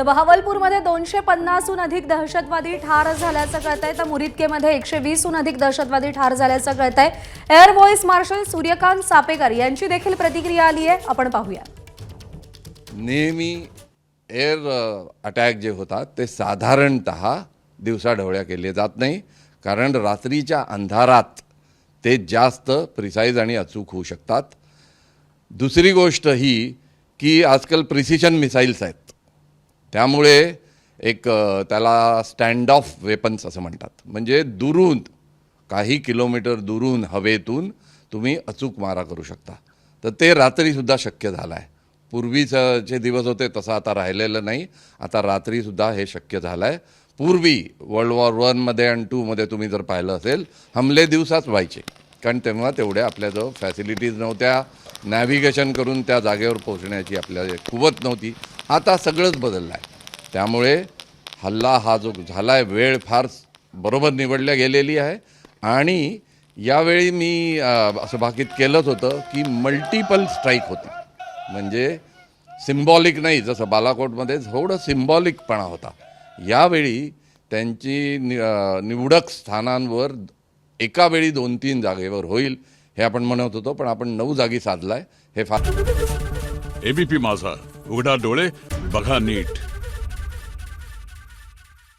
तर बहावलपूरमध्ये दोनशे पन्नासहून अधिक दहशतवादी ठार झाल्याचं कळत आहे तर मुरिदकेमध्ये एकशे वीसहून अधिक दहशतवादी ठार झाल्याचं कळत आहे air vice marshal Suryakant Sapekar यांची देखील प्रतिक्रिया आली आहे. आपण पाहूया. नेहमी एअर अटॅक जे होतात ते साधारणत दिवसाढवळ्या केले जात नाही. कारण रात्रीच्या अंधारात ते जास्त प्रिसाईज आणि अचूक होऊ शकतात. दुसरी गोष्ट ही की आजकाल प्रिसिशन मिसाईल्स आहेत. त्यामुळे एक त्याला स्टँड ऑफ वेपन्स असं म्हणतात. म्हणजे दुरून काही किलोमीटर दुरून हवेतून तुम्ही अचूक मारा करू शकता. तर ते रात्रीसुद्धा शक्य झालं आहे पूर्वीचं जे दिवस होते तसं आता राहिलेलं नाही. आता रात्रीसुद्धा हे शक्य झालं आहे पूर्वी वर्ल्ड वॉर वनमध्ये आणि टूमध्ये तुम्ही जर पाहिलं असेल हमले दिवसाच व्हायचे. कारण तेव्हा तेवढ्या आपल्याजवळ फॅसिलिटीज नव्हत्या नॅव्हिगेशन करून त्या जागेवर पोहोचण्याची आपल्या कुवत नव्हती. आता सगळंच बदललं आहे. त्यामुळे हल्ला हा जो झाला आहे वेळ फार बरोबर निवडल्या गेलेली आहे. आणि यावेळी मी असं भाकीत केलंच होतं की मल्टिपल स्ट्राईक होती. म्हणजे सिम्बॉलिक नाही जसं बालाकोटमध्ये थोडं सिम्बॉलिकपणा होता. यावेळी त्यांची नि निवडक स्थानांवर एका वेळी दोन तीन जागेवर होईल हे आपण म्हणत होतो पण आपण नऊ जागी साधलाय हे फार एबीपी माझा. उघडा डोळे बघा नीट.